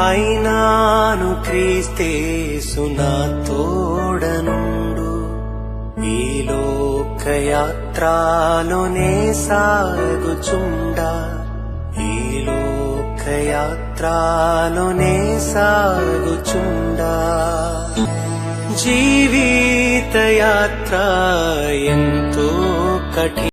అయినాను క్రీస్తేసునా తోడనుండు. ఈ లోకయాత్రలోనే సాగుచుండా. ఈ లోకయాత్రలోనే సాగుచుండా. జీవిత యాత్ర ఎంతో కఠిన